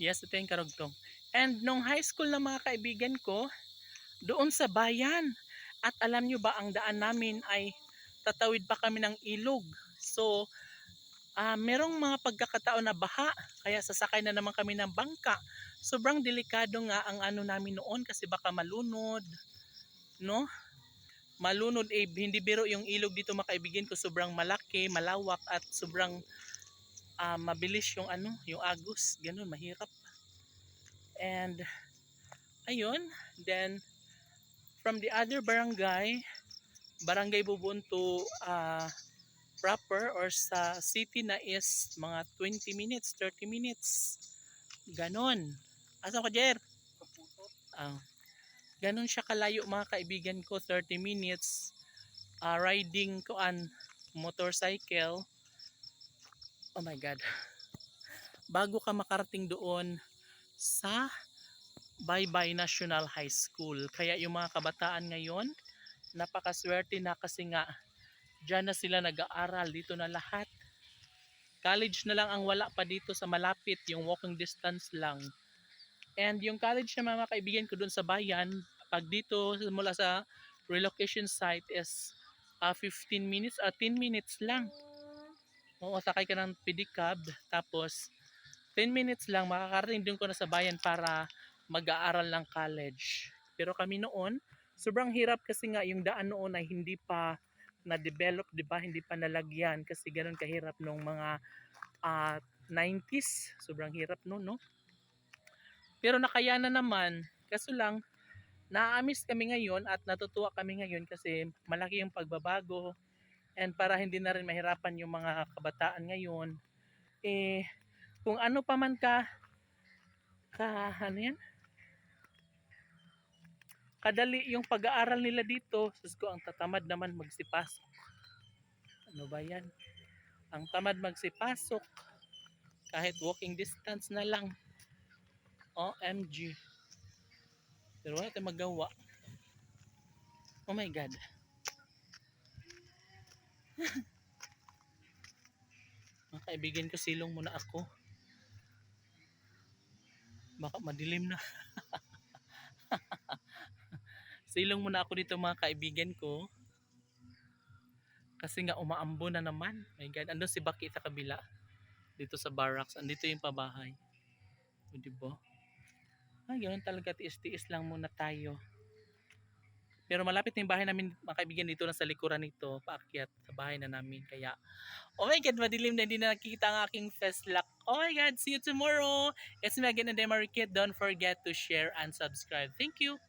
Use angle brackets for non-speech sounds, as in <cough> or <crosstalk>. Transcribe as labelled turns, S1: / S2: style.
S1: Yes, ito yung karugtong. And nung high school na mga kaibigan ko, doon sa bayan. At alam nyo ba, ang daan namin ay tatawid pa kami ng ilog. So, ah merong mga pagkakataon na baha, kaya sasakay na naman kami ng bangka. Sobrang delikado nga ang ano namin noon kasi baka malunod, no? Malunod eh, hindi biro yung ilog dito mga kaibigan ko, sobrang malaki, malawak at sobrang ah, mabilis yung ano, yung agos, ganun, mahirap. And ayun, then from the other barangay, barangay Bubuntu ah, proper or sa city na is mga 20 minutes, 30 minutes. Ganon. Asan ka, Jer? Ah. ganon siya kalayo mga kaibigan ko, 30 minutes ah, riding ko an motorcycle. Oh my God. Bago ka makarating doon sa Baybay National High School. Kaya yung mga kabataan ngayon, napakaswerte na kasi nga Diyan na sila nag-aaral dito na lahat. College na lang ang wala pa dito sa malapit, yung walking distance lang. And yung college na mga kaibigan ko doon sa bayan, pag dito mula sa relocation site is ah, 15 minutes, at 10 minutes lang. Oo, sakay ka ng pedicab, tapos 10 minutes lang, makakarating din ko na sa bayan para mag-aaral ng college. Pero kami noon, sobrang hirap kasi nga yung daan noon ay hindi pa na-develop, 'di ba? Hindi pa nalagyan kasi ganoon kahirap nung mga ah, 90s. Sobrang hirap noon, no? Pero nakayanan naman. Kaso lang naaamis kami ngayon at natutuwa kami ngayon kasi malaki yung pagbabago and para hindi na rin mahirapan yung mga kabataan ngayon eh kung ano pa man ka ka ano yan kadali yung pag-aaral nila dito. Sus ko, ang tatamad naman magsipasok. Ano ba yan? Ang tamad magsipasok. Kahit walking distance na lang. OMG. Pero wala tayong magawa. Oh my God. Mga kaibigan ko, silong muna ako. Baka madilim na. <laughs> Silong muna ako dito mga kaibigan ko. Kasi nga umaambo na naman. My God, andun si Baki sa kabila. Dito sa barracks. Andito yung pabahay. O diba? Ay, ganun talaga. Tiis-tiis lang muna tayo. Pero malapit na yung bahay namin mga kaibigan dito na sa likuran nito. Paakyat sa bahay na namin. Kaya, oh my God, madilim na hindi na nakikita ang aking fest lock. Oh my God, see you tomorrow. It's me again and Demary Kid. Don't forget to share and subscribe. Thank you.